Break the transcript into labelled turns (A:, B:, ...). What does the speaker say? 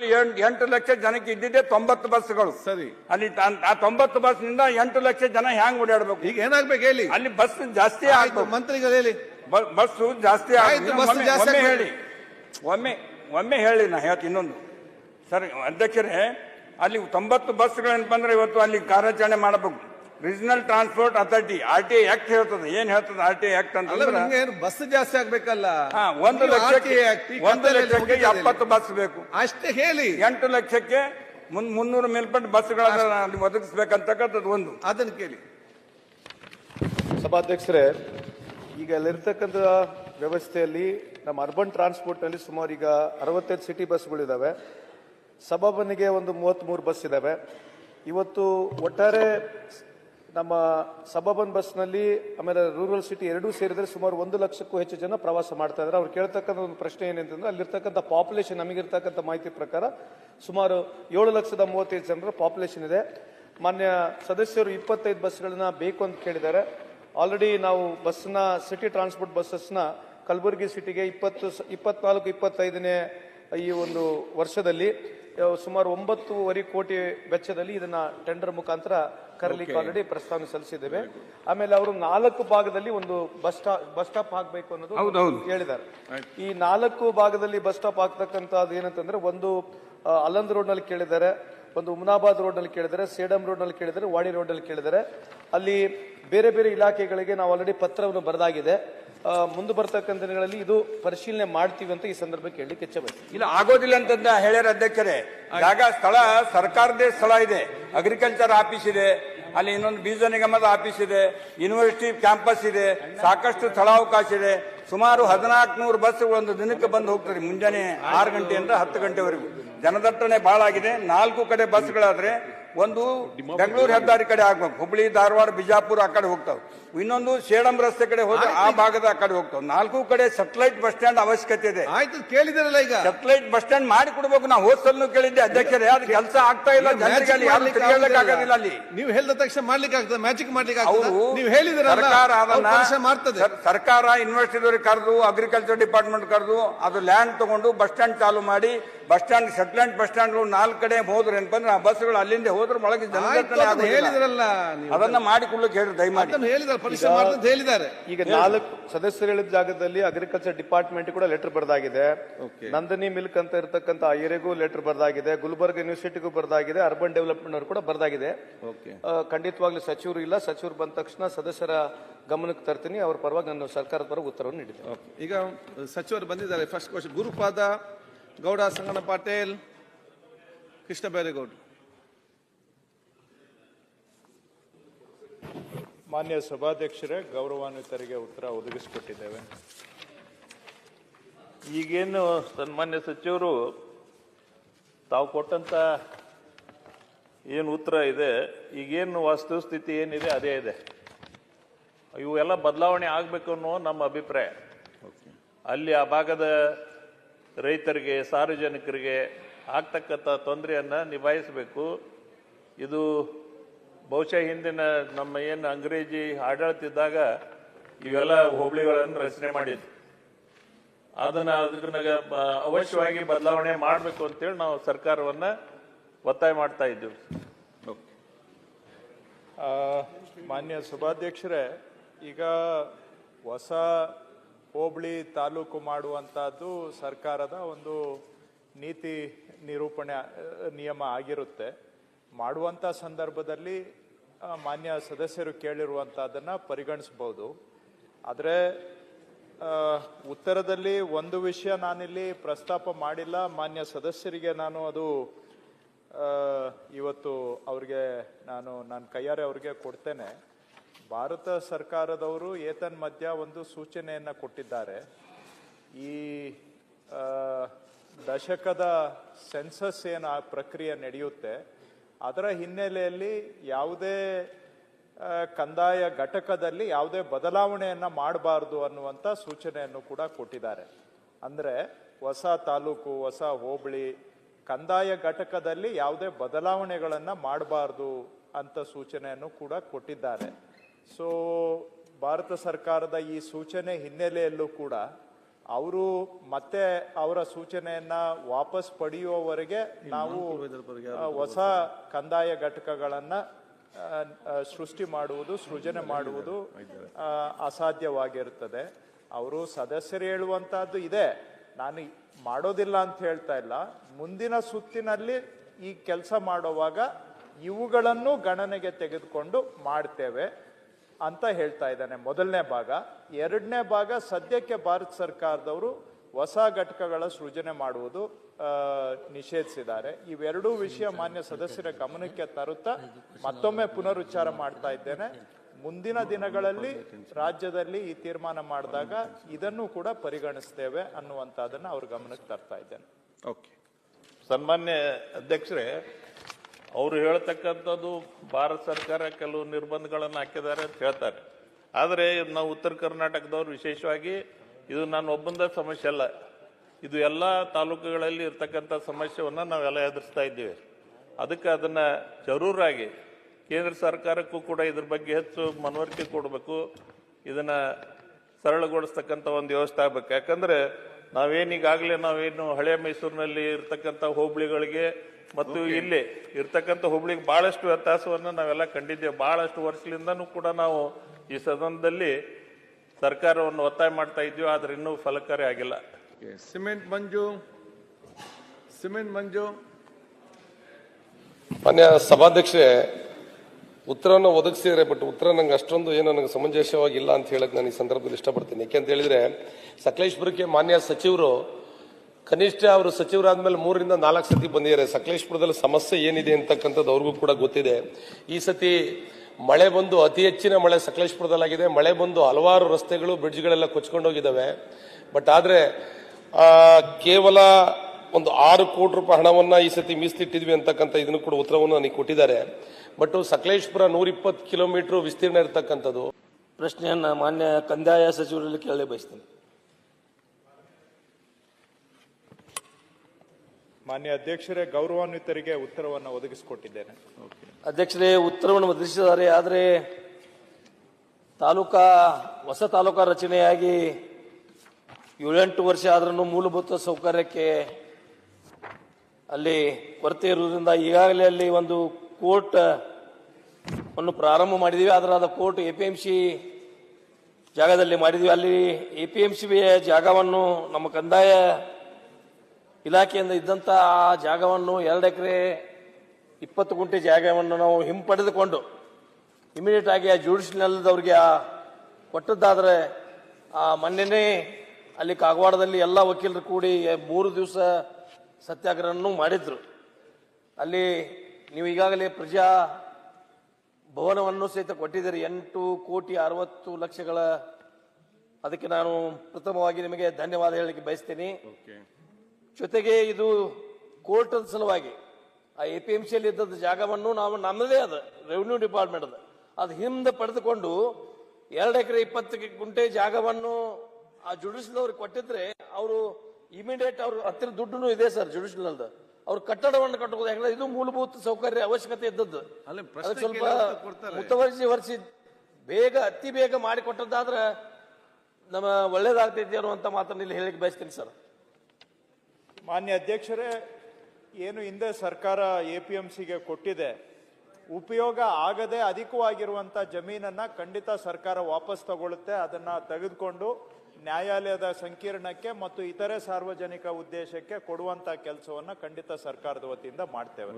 A: ಎಂಟ್- ಲಕ್ಷ ಜನಕ್ಕೆ ಇದ್ದಿದ್ದೆ ತೊಂಬತ್ತು ಬಸ್ಗಳು
B: ಸರಿ.
A: ಅಲ್ಲಿ ಆ ತೊಂಬತ್ತು ಬಸ್ನಿಂದ ಎಂಟು ಲಕ್ಷ ಜನ ಹ್ಯಾಂಗ್ ಓಡಾಡ್ಬೇಕು?
B: ಈಗ ಏನಾಗ್ಬೇಕು ಹೇಳಿ?
A: ಅಲ್ಲಿ ಬಸ್ ಜಾಸ್ತಿ
B: ಆಯ್ತು ಮಂತ್ರಿಗಳು ಹೇಳಿ.
A: ಬಸ್ ಜಾಸ್ತಿ.
B: ಆಯ್ತು,
A: ಒಮ್ಮೆ- ಹೇಳಿ. ಒಮ್ಮೆ ಒಮ್ಮೆ ಹೇಳಿ ನಾ ಹೇಳ್ತೀನಿ ಇನ್ನೊಂದು. ಸರಿ ಅಧ್ಯಕ್ಷರೇ ಅಲ್ಲಿ ತೊಂಬತ್ತು ಬಸ್ಗಳೇನಪ್ಪ ಅಂದ್ರೆ ಇವತ್ತು ಅಲ್ಲಿ ಕಾರ್ಯಾಚರಣೆ ಮಾಡಬೇಕು. Regional transport authority R T act ಹೇಳ್ತದೆ. ಏನ್ ಹೇಳ್ತದೆ ಆರ್ ಟಿ ಆಕ್ಟ್
B: ಅಂತ
A: ಅಂತಂದ್ರೆ
B: ನಿಮ್ಗೆ ಏನು ಬಸ್ ಜಾಸ್ತಿ ಆಗ್ಬೇಕಲ್ಲ?
A: ಹಾ, ಒಂದು ಲಕ್ಷಕ್ಕೆ ಒಂದು ಲಕ್ಷಕ್ಕೆ. ಎಪ್ಪತ್ತು ಬಸ್ ಬೇಕು.
B: ಅಷ್ಟೇ ಹೇಳಿ.
A: ಎಂಟು ಲಕ್ಷಕ್ಕೆ ಮುನ್ ಮುನ್ನೂರು ಮೇಲ್ಪಟ್ಟು ಬಸ್ಗಳನ್ನು ಒದಗಿಸ್ಬೇಕಂತಕ್ಕಂಥದ್ದು ಒಂದು.
B: ಅದನ್ನು ಕೇಳಿ.
C: ಸಭಾಧ್ಯಕ್ಷರೇ ಈಗ ಅಲ್ಲಿರ್ತಕ್ಕಂಥ ವ್ಯವಸ್ಥೆಯಲ್ಲಿ ನಮ್ಮ ಅರ್ಬನ್ ಟ್ರಾನ್ಸ್ಪೋರ್ಟ್ನಲ್ಲಿ ಸುಮಾರು ಈಗ ಅರವತ್ತೈದು ಸಿಟಿ ಬಸ್ಗಳಿದ್ದಾವೆ ಸಭಾಭವನಿಗೆ ಒಂದು ಮೂವತ್ತ್ಮೂರು ಬಸ್ ಇದ್ದಾವೆ ಇವತ್ತು ಒಟ್ಟಾರೆ ನಮ್ಮ ಸಬಬನ್ ಬಸ್ನಲ್ಲಿ ಆಮೇಲೆ ರೂರಲ್ ಸಿಟಿ ಎರಡೂ ಸೇರಿದರೆ ಸುಮಾರು ಒಂದು ಲಕ್ಷಕ್ಕೂ ಹೆಚ್ಚು ಜನ ಪ್ರವಾಸ ಮಾಡ್ತಾ ಇದ್ದಾರೆ ಅವ್ರು ಕೇಳ್ತಕ್ಕಂಥ ಒಂದು ಪ್ರಶ್ನೆ ಏನಂತಂದ್ರೆ ಅಲ್ಲಿರ್ತಕ್ಕಂಥ ಪಾಪ್ಯುಲೇಷನ್ ನಮಗಿರ್ತಕ್ಕಂಥ ಮಾಹಿತಿ ಪ್ರಕಾರ ಸುಮಾರು ಏಳು ಲಕ್ಷದ ಮೂವತ್ತೈದು ಜನರ ಪಾಪ್ಯುಲೇಷನ್ ಇದೆ. ಮಾನ್ಯ ಸದಸ್ಯರು ಇಪ್ಪತ್ತೈದು ಬಸ್ಗಳನ್ನ ಬೇಕು ಅಂತ ಕೇಳಿದ್ದಾರೆ. ಆಲ್ರೆಡಿ ನಾವು ಬಸ್ನ ಸಿಟಿ ಟ್ರಾನ್ಸ್ಪೋರ್ಟ್ ಬಸ್ಸಸ್ನ ಕಲಬುರಗಿ ಸಿಟಿಗೆ ಇಪ್ಪತ್ತು ಇಪ್ಪತ್ನಾಲ್ಕು, ಇಪ್ಪತ್ತೈದನೇ ಈ ಒಂದು ವರ್ಷದಲ್ಲಿ ಸುಮಾರು ಒಂಬತ್ತೂವರೆ ಕೋಟಿ ವೆಚ್ಚದಲ್ಲಿ ಇದನ್ನ ಟೆಂಡರ್ ಮುಖಾಂತರ ಕರಲಿಕ್ಕೆ ಆಲ್ರೆಡಿ ಪ್ರಸ್ತಾವನೆ ಸಲ್ಲಿಸಿದ್ದೇವೆ. ಆಮೇಲೆ ಅವರು ನಾಲ್ಕು ಭಾಗದಲ್ಲಿ ಒಂದು ಬಸ್ ಸ್ಟಾಪ್ ಬಸ್ ಸ್ಟಾಪ್ ಹಾಕಬೇಕು ಅನ್ನೋದು. ಹೇಳಿದ್ದಾರೆ. ಈ ನಾಲ್ಕು ಭಾಗದಲ್ಲಿ ಬಸ್ ಸ್ಟಾಪ್ ಹಾಕ್ತಕ್ಕಂಥದ್ದು ಏನಂತಂದ್ರೆ ಒಂದು ಅಲಂದ್ ರೋಡ್ನಲ್ಲಿ ಕೇಳಿದ್ದಾರೆ ಒಂದು ಉಮನಾಬಾದ್ ರೋಡ್ನಲ್ಲಿ ಕೇಳಿದ್ದಾರೆ ಸೇಡಂ ರೋಡ್ನಲ್ಲಿ ಕೇಳಿದ್ದಾರೆ ವಾಡಿ ರೋಡ್ನಲ್ಲಿ ಕೇಳಿದ್ದಾರೆ. ಅಲ್ಲಿ ಬೇರೆ ಬೇರೆ ಇಲಾಖೆಗಳಿಗೆ ನಾವು ಆಲ್ರೆಡಿ ಪತ್ರವನ್ನು ಬರೆದಾಗಿದೆ. ಮುಂದೆ ಬರ್ತಕ್ಕಂಥ ದಿನಗಳಲ್ಲಿ ಇದು ಪರಿಶೀಲನೆ ಮಾಡ್ತೀವಿ ಅಂತ ಈ ಸಂದರ್ಭಕ್ಕೆ ಹೇಳಿ ಬಯಸ್ತೀನಿ.
A: ಇಲ್ಲ ಆಗೋದಿಲ್ಲ ಅಂತಂದ ಹೇಳ್ಯಾರ ಅಧ್ಯಕ್ಷರೇ. ಜಾಗ ಸ್ಥಳ ಸರ್ಕಾರದೇ ಸ್ಥಳ ಇದೆ. ಅಗ್ರಿಕಲ್ಚರ್ ಆಫೀಸ್ ಇದೆ. ಅಲ್ಲಿ ಇನ್ನೊಂದು ಬೀಜ ನಿಗಮದ ಆಫೀಸ್ ಇದೆ. ಯೂನಿವರ್ಸಿಟಿ ಕ್ಯಾಂಪಸ್ ಇದೆ. ಸಾಕಷ್ಟು ಸ್ಥಳಾವಕಾಶ ಇದೆ. ಸುಮಾರು ಹದಿನಾಲ್ಕು ನೂರು ಬಸ್ ಒಂದು ದಿನಕ್ಕೆ ಬಂದು ಹೋಗ್ತಾರೆ ಮುಂಜಾನೆ ಆರು ಗಂಟೆಯಿಂದ ಹತ್ತು ಗಂಟೆವರೆಗೂ. ಜನದಟ್ಟಣೆ ಬಹಳ ಆಗಿದೆ. ನಾಲ್ಕು ಕಡೆ ಬಸ್ಗಳಾದ್ರೆ ಒಂದು ಬೆಂಗಳೂರು ಹೆದ್ದಾರಿ ಕಡೆ ಆಗ್ಬೇಕು. ಹುಬ್ಳಿ ಧಾರವಾಡ ಬಿಜಾಪುರ ಆ ಕಡೆ ಹೋಗ್ತಾವೆ. ಇನ್ನೊಂದು ಸೇಡಂ ರಸ್ತೆ ಕಡೆ ಹೋದ್ರೆ ಆ ಭಾಗದ ಆ ಕಡೆ ಹೋಗ್ತಾವೆ. ನಾಲ್ಕು ಕಡೆ ಸೆಟಲೈಟ್ ಬಸ್ ಸ್ಟ್ಯಾಂಡ್ ಅವಶ್ಯಕತೆ ಇದೆ.
B: ಆಯ್ತು ಕೇಳಿದಿರಲ್ಲ ಈಗ.
A: ಸೆಟಲೈಟ್ ಬಸ್ ಸ್ಟ್ಯಾಂಡ್ ಮಾಡಿ ಕೊಡ್ಬೇಕು. ನಾವು ಹೋದ್ಸಲ್ನು ಕೇಳಿದ್ದೆ ಅಧ್ಯಕ್ಷರೇ. ಅದು ಕೆಲಸ ಆಗ್ತಾ ಇಲ್ಲ ಜನರಿಗೆ ಅಲ್ಲಿ ಯಾರು ಅಲ್ಲಿ.
B: ನೀವು ಹೇಳಿದ ತಕ್ಷಣ ಮಾಡ್ಲಿಕ್ಕೆ ಆಗ್ತದೆ ಮ್ಯಾಜಿಕ್ ಮಾಡ್ಲಿಕ್ಕೆ ಆಗ್ತದೆ.
A: ಅವರು
B: ನೀವು ಹೇಳಿದಿರಲ್ಲ
A: ಸರ್ಕಾರ ಅದನ್ನ
B: ಮಾಡ್ತದೆ.
A: ಸರ್ಕಾರ ಯೂನಿವರ್ಸಿಟಿದವ್ರಿಗೆ ಕರೆದು ಅಗ್ರಿಕಲ್ಚರ್ ಡಿಪಾರ್ಟ್ಮೆಂಟ್ ಕರೆದು ಅದು ಲ್ಯಾಂಡ್ ತಗೊಂಡು ಬಸ್ ಸ್ಟ್ಯಾಂಡ್ ಚಾಲು ಮಾಡಿ ಬಸ್ ಸ್ಟ್ಯಾಂಡ್ ಸೆಟ್ಲ್ಯಾಂಡ್ ಬಸ್ ಸ್ಟ್ಯಾಂಡ್ಗಳು ನಾಲ್ಕು ಕಡೆ ಹೋದ್ರೆ ಏನಪ್ಪ ಅಂದ್ರೆ ಆ ಬಸ್ಗಳು ಅಲ್ಲಿಂದ ಹೋದ್ರೆ ಒಳಗೆ ಜನದಟ್ಟಣೆ
B: ಹೇಳಿದ್ರಲ್ಲ
A: ಅದನ್ನ ಮಾಡಿಕೊಡ್ಲಿಕ್ಕೆ ಹೇಳಿ ದಯಮಾಡಿ.
B: ಹೇಳಿದ್ದಾರೆ
C: ಈಗ ನಾಲ್ಕು ಸದಸ್ಯರು ಹೇಳಿದ ಜಾಗದಲ್ಲಿ ಅಗ್ರಿಕಲ್ಚರ್ ಡಿಪಾರ್ಟ್ಮೆಂಟ್ ಕೂಡ ಲೆಟರ್ ಬರೆದಾಗಿದೆ. ನಂದಿನಿ ಮಿಲ್ಕ್ ಅಂತ ಇರತಕ್ಕಂತ ಐರೆಗೂ ಲೆಟರ್ ಬರೆದಾಗಿದೆ. ಗುಲ್ಬರ್ಗ ಯೂನಿವರ್ಸಿಟಿಗೂ ಬರೆದಾಗಿದೆ. ಅರ್ಬನ್ ಡೆವಲಪ್ಮೆಂಟ್ ಅವರು ಕೂಡ ಬರೆದಾಗಿದೆ. ಖಂಡಿತವಾಗ್ಲೂ ಸಚಿವರು ಇಲ್ಲ. ಸಚಿವರು ಬಂದ ತಕ್ಷಣ ಸದಸ್ಯರ ಗಮನಕ್ಕೆ ತರ್ತೀನಿ. ಅವ್ರ ಪರವಾಗಿ ನಾನು ಸರ್ಕಾರದ ಪರವಾಗಿ ಉತ್ತರವನ್ನು ನೀಡಿದ್ದೇನೆ.
B: ಈಗ ಸಚಿವರು ಬಂದಿದ್ದಾರೆ. ಫಸ್ಟ್ ಕ್ವಶನ್ ಗುರುಪಾದ ಗೌಡ ಸಂಗಣ ಪಾಟೇಲ್, ಕೃಷ್ಣ ಬೈರೇಗೌಡ
D: ಮಾನ್ಯ ಸಭಾಧ್ಯಕ್ಷರೇ, ಗೌರವಾನ್ವಿತರಿಗೆ ಉತ್ತರ ಒದಗಿಸಿಕೊಟ್ಟಿದ್ದೇವೆ.
E: ಈಗೇನು ಸನ್ಮಾನ್ಯ ಸಚಿವರು ತಾವು ಕೊಟ್ಟಂತ ಏನು ಉತ್ತರ ಇದೆ, ಈಗೇನು ವಸ್ತುಸ್ಥಿತಿ ಏನಿದೆ, ಅದೇ ಇದೆ. ಇವೆಲ್ಲ ಬದಲಾವಣೆ ಆಗಬೇಕು ಅನ್ನೋ ನಮ್ಮ ಅಭಿಪ್ರಾಯ. ಅಲ್ಲಿ ಆ ಭಾಗದ ರೈತರಿಗೆ, ಸಾರ್ವಜನಿಕರಿಗೆ ಆಗ್ತಕ್ಕಂಥ ತೊಂದರೆಯನ್ನು ನಿಭಾಯಿಸಬೇಕು. ಇದು ಬಹುಶಃ ಹಿಂದಿನ ನಮ್ಮ ಏನು ಅಂಗ್ರೇಜಿ ಆಡಳಿತ ಇದ್ದಾಗ ಇವೆಲ್ಲ ಹೋಬಳಿಗಳನ್ನು ರಚನೆ ಮಾಡಿದ್ವಿ ಅದನ್ನು ಅದನ್ನ ಅವಶ್ಯವಾಗಿ ಬದಲಾವಣೆ ಮಾಡಬೇಕು ಅಂತೇಳಿ ನಾವು ಸರ್ಕಾರವನ್ನು ಒತ್ತಾಯ ಮಾಡ್ತಾ ಇದ್ದೀವಿ.
D: ಮಾನ್ಯ ಸಭಾಧ್ಯಕ್ಷರೇ, ಈಗ ಹೊಸ ಹೋಬಳಿ ತಾಲೂಕು ಮಾಡುವಂತಹದ್ದು ಸರ್ಕಾರದ ಒಂದು ನೀತಿ ನಿರೂಪಣೆ ನಿಯಮ ಆಗಿರುತ್ತೆ. ಮಾಡುವಂಥ ಸಂದರ್ಭದಲ್ಲಿ ಮಾನ್ಯ ಸದಸ್ಯರು ಕೇಳಿರುವಂಥದ್ದನ್ನು ಪರಿಗಣಿಸ್ಬೋದು ಆದರೆ ಉತ್ತರದಲ್ಲಿ ಒಂದು ವಿಷಯ ನಾನಿಲ್ಲಿ ಪ್ರಸ್ತಾಪ ಮಾಡಿಲ್ಲ. ಮಾನ್ಯ ಸದಸ್ಯರಿಗೆ ನಾನು ಅದು ಇವತ್ತು ಅವ್ರಿಗೆ ನಾನು ನನ್ನ ಕೈಯಾರೆ ಅವ್ರಿಗೆ ಕೊಡ್ತೇನೆ. ಭಾರತ ಸರ್ಕಾರದವರು ಏತನ್ಮಧ್ಯ ಒಂದು ಸೂಚನೆಯನ್ನು ಕೊಟ್ಟಿದ್ದಾರೆ. ಈ ದಶಕದ ಸೆನ್ಸಸ್ ಏನು ಆ ಪ್ರಕ್ರಿಯೆ ನಡೆಯುತ್ತೆ, ಅದರ ಹಿನ್ನೆಲೆಯಲ್ಲಿ ಯಾವುದೇ ಕಂದಾಯ ಘಟಕದಲ್ಲಿ ಯಾವುದೇ ಬದಲಾವಣೆಯನ್ನು ಮಾಡಬಾರದು ಅನ್ನುವಂಥ ಸೂಚನೆಯನ್ನು ಕೂಡ ಕೊಟ್ಟಿದ್ದಾರೆ. ಅಂದರೆ ಹೊಸ ತಾಲೂಕು, ಹೊಸ ಹೋಬಳಿ, ಕಂದಾಯ ಘಟಕದಲ್ಲಿ ಯಾವುದೇ ಬದಲಾವಣೆಗಳನ್ನು ಮಾಡಬಾರ್ದು ಅಂತ ಸೂಚನೆಯನ್ನು ಕೂಡ ಕೊಟ್ಟಿದ್ದಾರೆ. ಸೊ ಭಾರತ ಸರ್ಕಾರದ ಈ ಸೂಚನೆ ಹಿನ್ನೆಲೆಯಲ್ಲೂ ಕೂಡ ಅವರು ಮತ್ತೆ ಅವರ ಸೂಚನೆಯನ್ನ ವಾಪಸ್ ಪಡೆಯುವವರೆಗೆ ನಾವು ಹೊಸ ಕಂದಾಯ ಘಟಕಗಳನ್ನ ಸೃಷ್ಟಿ ಮಾಡುವುದು ಸೃಜನೆ ಮಾಡುವುದು ಅಸಾಧ್ಯವಾಗಿರುತ್ತದೆ ಅವರು ಸದಸ್ಯರು ಹೇಳುವಂತಹದ್ದು ಇದೆ. ನಾನು ಮಾಡೋದಿಲ್ಲ ಅಂತ ಹೇಳ್ತಾ ಇಲ್ಲ. ಮುಂದಿನ ಸುತ್ತಿನಲ್ಲಿ ಈ ಕೆಲಸ ಮಾಡುವಾಗ ಇವುಗಳನ್ನು ಗಣನೆಗೆ ತೆಗೆದುಕೊಂಡು ಮಾಡ್ತೇವೆ. ಅಂತ ಹೇಳ್ತಾ ಇದ್ದಾನೆ. ಮೊದಲನೇ ಭಾಗ. ಎರಡನೇ ಭಾಗ, ಸದ್ಯಕ್ಕೆ ಭಾರತ ಸರ್ಕಾರದವರು ಹೊಸ ಘಟಕಗಳ ಸೃಜನೆ ಮಾಡುವುದು ನಿಷೇಧಿಸಿದ್ದಾರೆ. ಇವೆರಡೂ ವಿಷಯ ಮಾನ್ಯ ಸದಸ್ಯರ ಗಮನಕ್ಕೆ ತರುತ್ತಾ ಮತ್ತೊಮ್ಮೆ ಪುನರುಚ್ಚಾರ ಮಾಡ್ತಾ ಇದ್ದೇನೆ. ಮುಂದಿನ ದಿನಗಳಲ್ಲಿ ರಾಜ್ಯದಲ್ಲಿ ಈ ತೀರ್ಮಾನ ಮಾಡಿದಾಗ ಇದನ್ನು ಕೂಡ ಪರಿಗಣಿಸ್ತೇವೆ ಅನ್ನುವಂಥದ್ದನ್ನು ಅವ್ರ ಗಮನಕ್ಕೆ ತರ್ತಾ ಇದ್ದೇನೆ.
B: ಓಕೆ.
E: ಸನ್ಮಾನ್ಯ ಅಧ್ಯಕ್ಷರೇ ಅವರು ಹೇಳ್ತಕ್ಕಂಥದ್ದು ಭಾರತ ಸರ್ಕಾರ ಕೆಲವು ನಿರ್ಬಂಧಗಳನ್ನು ಹಾಕಿದ್ದಾರೆ ಅಂತ ಹೇಳ್ತಾರೆ. ಆದರೆ ನಾವು ಉತ್ತರ ಕರ್ನಾಟಕದವ್ರು ವಿಶೇಷವಾಗಿ ಇದು ನಾನು ಒಬ್ಬಂದ ಸಮಸ್ಯೆ ಅಲ್ಲ. ಇದು ಎಲ್ಲ ತಾಲೂಕುಗಳಲ್ಲಿ ಇರ್ತಕ್ಕಂಥ ಸಮಸ್ಯೆಯನ್ನು ನಾವೆಲ್ಲ ಎದುರಿಸ್ತಾ ಇದ್ದೀವಿ. ಅದಕ್ಕೆ ಅದನ್ನು ಜರೂರಾಗಿ ಕೇಂದ್ರ ಸರ್ಕಾರಕ್ಕೂ ಕೂಡ ಇದ್ರ ಬಗ್ಗೆ ಹೆಚ್ಚು ಮನವರಿಕೆ ಕೊಡಬೇಕು. ಇದನ್ನು ಸರಳಗೊಳಿಸ್ತಕ್ಕಂಥ ಒಂದು ವ್ಯವಸ್ಥೆ ಆಗ್ಬೇಕು. ಯಾಕಂದ್ರೆ ನಾವೇನೀಗಾಗಲೇ ನಾವೇನು ಹಳೆ ಮೈಸೂರಿನಲ್ಲಿ ಇರ್ತಕ್ಕಂಥ ಹೋಬಳಿಗಳಿಗೆ ಮತ್ತು ಇಲ್ಲಿ ಇರ್ತಕ್ಕಂಥ ಹೋಬಳಿಗೆ ಬಹಳಷ್ಟು ವ್ಯತ್ಯಾಸವನ್ನು ನಾವೆಲ್ಲ ಕಂಡಿದ್ದೇವೆ. ಬಹಳಷ್ಟು ವರ್ಷಗಳಿಂದನೂ ಕೂಡ ನಾವು ಈ ಸದನದಲ್ಲಿ ಸರ್ಕಾರವನ್ನು ಒತ್ತಾಯ ಮಾಡ್ತಾ ಇದ್ದೀವಿ ಆದ್ರೆ ಇನ್ನೂ ಫಲಕಾರಿ ಆಗಿಲ್ಲ.
B: Cement Manju cement Manju.
F: ಮಾನ್ಯ ಸಭಾಧ್ಯಕ್ಷರೇ ಉತ್ತರವನ್ನು ಒದಗಿಸಿದರೆ ಬಟ್ ಉತ್ತರ ನಂಗೆ ಅಷ್ಟೊಂದು ಏನು ನನಗೆ ಸಮಂಜಸವಾಗಿಲ್ಲ ಅಂತ ಹೇಳಕ್ ನಾನು ಈ ಸಂದರ್ಭದಲ್ಲಿ ಇಷ್ಟಪಡ್ತೀನಿ. ಯಾಕೆಂತ ಹೇಳಿದ್ರೆ ಸಕಲೇಶ್ಪುರಕ್ಕೆ ಮಾನ್ಯ ಸಚಿವರು, ಕನಿಷ್ಠ ಅವರು ಸಚಿವರಾದ್ಮೇಲೆ ಮೂರರಿಂದ ನಾಲ್ಕು ಸತಿ ಬಂದಿದ್ದಾರೆ. ಸಕಲೇಶ್ಪುರದಲ್ಲಿ ಸಮಸ್ಯೆ ಏನಿದೆ ಅಂತಕ್ಕಂಥದ್ದು ಅವ್ರಿಗೂ ಕೂಡ ಗೊತ್ತಿದೆ. ಈ ಸತಿ ಮಳೆ ಬಂದು ಅತಿ ಹೆಚ್ಚಿನ ಮಳೆ ಸಕಲೇಶ್ಪುರದಲ್ಲಾಗಿದೆ. ಮಳೆ ಬಂದು ಹಲವಾರು ರಸ್ತೆಗಳು, ಬ್ರಿಡ್ಜ್ಗಳೆಲ್ಲ ಕೊಚ್ಕೊಂಡು ಹೋಗಿದ್ದಾವೆ ಬಟ್ ಆದರೆ ಕೇವಲ ಒಂದು ಆರು ಕೋಟಿ ರೂಪಾಯಿ ಹಣವನ್ನು ಈ ಸತಿ ಮೀಸಲಿಟ್ಟಿದ್ವಿ ಅಂತಕ್ಕಂಥ ಇದನ್ನು ಕೂಡ ಉತ್ತರವನ್ನು ನನಗೆ ಕೊಟ್ಟಿದ್ದಾರೆ. ಬಟ್ ಸಕಲೇಶ್ಪುರ ನೂರಿಪ್ಪತ್ತು ಕಿಲೋಮೀಟರ್ ವಿಸ್ತೀರ್ಣ ಇರತಕ್ಕಂಥದ್ದು.
G: ಪ್ರಶ್ನೆಯನ್ನ ಮಾನ್ಯ ಕಂದಾಯ ಸಚಿವರಲ್ಲಿ ಕೇಳಲೇ ಬಯಸ್ತೇನೆ.
D: ಮಾನ್ಯ ಅಧ್ಯಕ್ಷರೇ ಗೌರವಾನ್ವಿತರಿಗೆ ಉತ್ತರವನ್ನು ಒದಗಿಸಿಕೊಟ್ಟಿದ್ದೇನೆ.
G: ಅಧ್ಯಕ್ಷರೇ ಉತ್ತರವನ್ನು ಒದಗಿಸಿದ್ದಾರೆ. ಆದರೆ ತಾಲೂಕಾ ಹೊಸ ತಾಲೂಕಾ ರಚನೆಯಾಗಿ ಏಳೆಂಟು ವರ್ಷ ಆದ್ರೂ ಮೂಲಭೂತ ಸೌಕರ್ಯಕ್ಕೆ ಅಲ್ಲಿ ಕೊರತೆ ಇರುವುದರಿಂದ ಈಗಾಗಲೇ ಅಲ್ಲಿ ಒಂದು ಕೋರ್ಟ್, ಅನ್ನು ಪ್ರಾರಂಭ ಮಾಡಿದ್ದೀವಿ ಆದರೆ ಅದು court A P M C ಜಾಗದಲ್ಲಿ ಮಾಡಿದ್ದೀವಿ ಅಲ್ಲಿ ಎ ಪಿ ಎಂ ಸಿ ಜಾಗವನ್ನು ನಮ್ಮ ಕಂದಾಯ ಇಲಾಖೆಯಿಂದ ಇದ್ದಂಥ ಆ ಜಾಗವನ್ನು ಎರಡು ಎಕರೆ ಇಪ್ಪತ್ತು ಗುಂಟೆ ಜಾಗವನ್ನು ನಾವು ಹಿಂಪಡೆದುಕೊಂಡು ಇಮಿಡಿಯೇಟ್ ಆಗಿ ಆ ಜುಡಿಷಿಯಲ್ದವ್ರಿಗೆ ಆ ಕೊಟ್ಟದ್ದಾದರೆ ಆ ಮೊನ್ನೆನೇ ಅಲ್ಲಿ ಕಾಗವಾಡದಲ್ಲಿ ಎಲ್ಲ ವಕೀಲರು ಕೂಡಿ ಮೂರು ದಿವಸ ಸತ್ಯಾಗ್ರಹವನ್ನು ಮಾಡಿದ್ರು. ಅಲ್ಲಿ ನೀವು ಈಗಾಗಲೇ ಪ್ರಜಾ ಭವನವನ್ನು ಸಹಿತ ಕೊಟ್ಟಿದ್ದೀರಿ. ಎಂಟು ಕೋಟಿ ಅರವತ್ತು ಲಕ್ಷಗಳ ಅದಕ್ಕೆ ನಾನು ಪ್ರಥಮವಾಗಿ ನಿಮಗೆ ಧನ್ಯವಾದ ಹೇಳಲಿಕ್ಕೆ ಬಯಸ್ತೀನಿ. ಜೊತೆಗೆ ಇದು ಕೋರ್ಟ್ ಸಲುವಾಗಿ ಆ ಎ ಪಿ ಎಂ ಸಿಯಲ್ಲಿ ಇದ್ದ ಜಾಗವನ್ನು ನಾವು ನಮ್ಮದೇ ಅದ ರೆವಿನ್ಯೂ ಡಿಪಾರ್ಟ್ಮೆಂಟ್ ಅದ. ಅದು ಹಿಂದೆ ಪಡೆದುಕೊಂಡು ಎರಡು ಎಕರೆ ಇಪ್ಪತ್ತು ಗುಂಟೆ ಜಾಗವನ್ನು ಆ ಜುಡಿಷಿಯಲ್ದವ್ರಿಗೆ ಕೊಟ್ಟಿದ್ರೆ ಅವರು ಇಮಿಡಿಯೇಟ್ ಅವ್ರ ಹತ್ತಿರ ದುಡ್ಡು ಇದೆ ಸರ್ ಜುಡಿಷಿಯಲ್ದ ಅವ್ರು ಕಟ್ಟಡವನ್ನು ಕಟ್ಟಬಹುದು ಯಾಕಂದ್ರೆ ಇದು ಮೂಲಭೂತ ಸೌಕರ್ಯ ಅವಶ್ಯಕತೆ ಇದ್ದದ್ದು ಅದಕ್ಕೆ ಸ್ವಲ್ಪ. ಮುತುವರ್ಜಿ ಹೊರಿಸಿ ಬೇಗ ಅತಿ ಬೇಗ ಮಾಡಿ ಕೊಟ್ಟದ್ದಾದ್ರೆ ನಮ್ಮ ಒಳ್ಳೇದಾಗ್ತೈತಿ ಅನ್ನುವಂತ ಮಾತನ್ನ ಇಲ್ಲಿ ಹೇಳಿಕ್ಕೆ ಬಯಸ್ತೀನಿ ಸರ್
D: ಮಾನ್ಯ ಅಧ್ಯಕ್ಷರೇ ಏನು ಹಿಂದೆ ಸರ್ಕಾರ ಎ ಪಿ ಎಂ ಸಿಗೆ ಕೊಟ್ಟಿದೆ ಉಪಯೋಗ ಆಗದೆ ಅಧಿಕವಾಗಿರುವಂತ ಜಮೀನನ್ನ ಖಂಡಿತ ಸರ್ಕಾರ ವಾಪಸ್ ತಗೊಳ್ಳುತ್ತೆ ಅದನ್ನ ತೆಗೆದುಕೊಂಡು ನ್ಯಾಯಾಲಯದ ಸಂಕೀರ್ಣಕ್ಕೆ ಮತ್ತು ಇತರೆ ಸಾರ್ವಜನಿಕ ಉದ್ದೇಶಕ್ಕೆ ಕೊಡುವಂತ ಕೆಲಸವನ್ನು ಖಂಡಿತ ಸರ್ಕಾರದ ವತಿಯಿಂದ ಮಾಡ್ತೇವೆ.